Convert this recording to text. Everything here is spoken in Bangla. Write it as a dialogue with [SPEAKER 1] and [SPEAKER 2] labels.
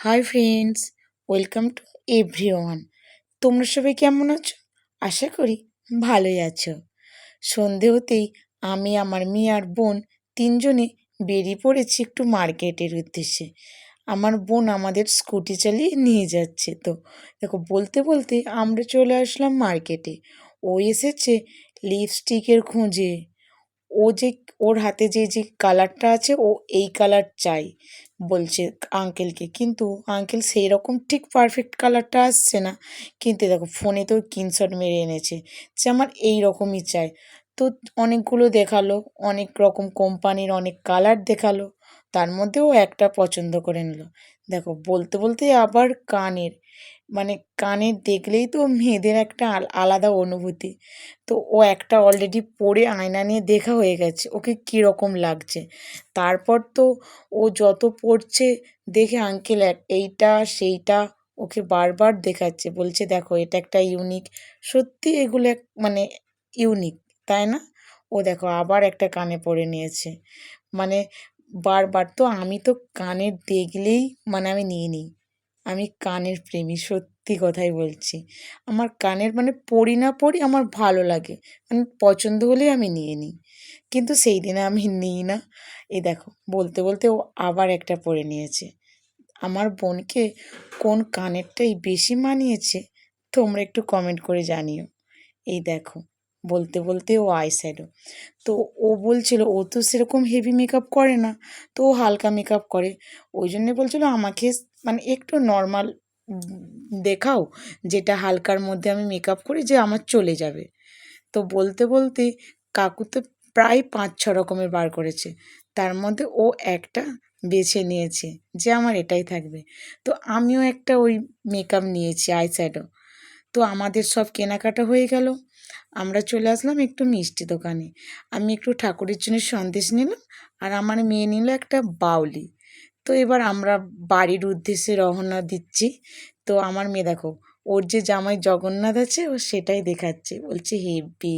[SPEAKER 1] Hi friends, welcome to everyone. তোমরা সবাই কেমন আছো? আশা করি ভালোই আছো। সন্ধে হতেই আমি, আমার মেয়ে আর বোন তিনজনে বেরিয়ে পড়েছি একটু মার্কেটের উদ্দেশ্যে। আমার বোন আমাদের স্কুটি চালিয়ে নিয়ে যাচ্ছে তো। দেখো, বলতে বলতে আমরা চলে আসলাম মার্কেটে। ও এসেছে লিপস্টিকের খোঁজে। ও যে ওর হাতে যে যে কালারটা আছে, ও এই কালার চাই, বলছে আঙ্কেলকে কিন্তু আঙ্কেল সেই রকম ঠিক পারফেক্ট কালারটা আসছে না। কিন্তু দেখো ফোনে তো স্ক্রিনশট মেরে এনেছে যে, আমার এই রকমই চাই। তো অনেকগুলো দেখাল, অনেক রকম কোম্পানির অনেক কালার দেখাল, তার মধ্যেও একটা পছন্দ করে নিল। দেখো, বলতে বলতে আবার কানের। মানে কানের দেখলেই তো মেয়েদের একটা আলাদা অনুভূতি। তো ও একটা অলরেডি পরে আয়না নিয়ে দেখা হয়ে গেছে, ওকে কীরকম লাগছে? তারপর তো ও যত পড়ছে, দেখে আঙ্কেল এক, এইটা, সেইটা ওকে বারবার দেখাচ্ছে, বলছে দেখো এটা একটা ইউনিক সত্যি এগুলো এক মানে ইউনিক তাই না? ও দেখো আবার একটা কানে পরে নিয়েছে। মানে বারবার তো আমি তো কানের দেখলেই মানে আমি নিয়ে নিই। আমি কানের প্রেমী, সত্যি কথাই বলছি। আমার কানের মানে পরি না পরি, আমার ভালো লাগে। মানে পছন্দ হলেই আমি নিয়ে নিই। কিন্তু সেই দিনে আমি নিই না। এই দেখো, বলতে বলতে ও আবার একটা পরে নিয়েছে। আমার বোনকে কোন কানেরটাই বেশি মানিয়েছে, তোমরা একটু কমেন্ট করে জানিও। এই দেখো বলতে বলতে ও আই শ্যাডো তো ও বলছিল, ও তো সেরকম হেভি মেকআপ করে না, তো ও হালকা মেকআপ করে। ওই জন্যে বলছিল, আমাকে মানে একটু নর্মাল দেখাও, যেটা হালকার মধ্যে আমি মেকআপ করি, যে আমার চলে যাবে। তো বলতে বলতে কাকু তো প্রায় পাঁচ ছ রকমের বার করেছে। তার মধ্যে ও একটা বেছে নিয়েছে, যে আমার এটাই থাকবে। তো আমিও একটা ওই মেকআপ নিয়েছি আই শ্যাডো তো আমাদের সব কেনাকাটা হয়ে গেল। আমরা চলে আসলাম একটু মিষ্টি দোকানে। আমি একটু ঠাকুরের জন্য সন্দেশ নিলাম আর আমার মেয়ে নিল একটা বাউলি। তো এবার আমরা বাড়ির উদ্দেশ্যে রওনা দিচ্ছি। তো আমার মেয়ে দেখো, ওর যে জামাই জগন্নাথ আছে, ও সেটাই দেখাচ্ছে। বলছে হেব্বি।